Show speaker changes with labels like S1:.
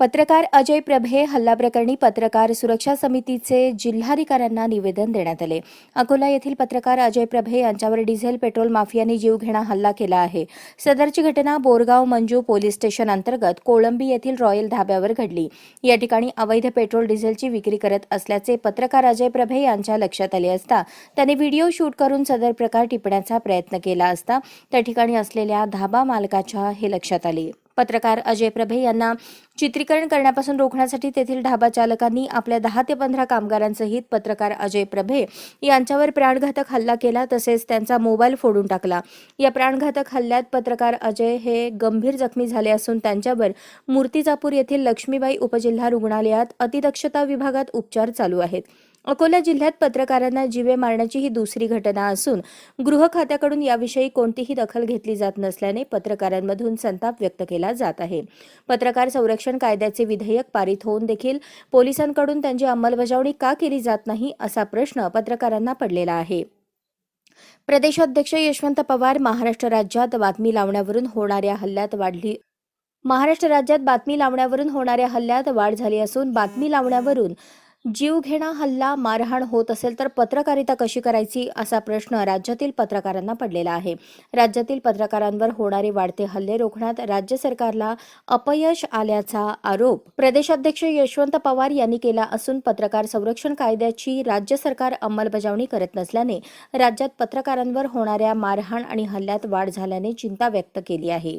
S1: पत्रकार अजय प्रभे हल्ला प्रकरणी पत्रकार सुरक्षा समितीचे जिल्हाधिकाऱ्यांना निवेदन देण्यात आले. अकोला येथील पत्रकार अजय प्रभे यांच्यावर डिझेल पेट्रोल माफियांनी जीवघेणा हल्ला केला आहे. सदरची घटना बोरगाव मंजू पोलीस स्टेशन अंतर्गत कोळंबी येथील रॉयल धाब्यावर घडली. या ठिकाणी अवैध पेट्रोल डिझेलची विक्री करत असल्याचे पत्रकार अजय प्रभे यांच्या लक्षात आले असता त्यांनी व्हिडिओ शूट करून सदर प्रकार टिपण्याचा प्रयत्न केला असता त्या ठिकाणी असलेल्या धाबा मालकाच्या हे लक्षात आले. पत्रकार अजय प्रभे यांना चित्रीकरण करण्यापासून रोखण्यासाठी तेथील ढाबा चालकांनी आपल्या दहा ते पंधरा कामगारांसहित पत्रकार अजय प्रभे यांच्यावर प्राणघातक हल्ला केला तसेच त्यांचा मोबाईल फोडून टाकला. या प्राणघातक हल्ल्यात पत्रकार अजय हे गंभीर जखमी झाले असून त्यांच्यावर मूर्तिजापूर येथील लक्ष्मीबाई उपजिल्हा रुग्णालयात अतिदक्षता विभागात उपचार चालू आहेत. अकोला जिल्ह्यात पत्रकारांना जीवे मारण्याची ही दुसरी घटना असून गृह खात्याकडून याविषयी कोणतीही दखल घेतली जात नसल्याने पत्रकारांमधून संताप व्यक्त केला जात आहे. पत्रकार संरक्षण कायद्याचे विधेयक पारित होऊन देखील पोलिसांकडून त्यांची अंमलबजावणी का केली जात नाही असा प्रश्न पत्रकारांना पडलेला आहे. प्रदेशाध्यक्ष यशवंत पवार महाराष्ट्र राज्यात बातमी लावण्यावरून होणाऱ्या हल्ल्यात वाढली महाराष्ट्र राज्यात बातमी लावण्यावरून होणाऱ्या हल्ल्यात वाढ झाली असून बातमी लावण्यावरून जीवघेणा हल्ला मारहाण होत असेल तर पत्रकारिता कशी करायची असा प्रश्न राज्यातील पत्रकारांना पडलेला आहे. राज्यातील पत्रकारांवर होणारे वाढते हल्ले रोखण्यात राज्य सरकारला अपयश आल्याचा आरोप. प्रदेशाध्यक्ष यशवंत पवार यांनी केला असून पत्रकार संरक्षण कायद्याची राज्य सरकार अंमलबजावणी करत नसल्याने राज्यात पत्रकारांवर होणाऱ्या मारहाण आणि हल्ल्यात वाढ झाल्याने चिंता व्यक्त केली आहे.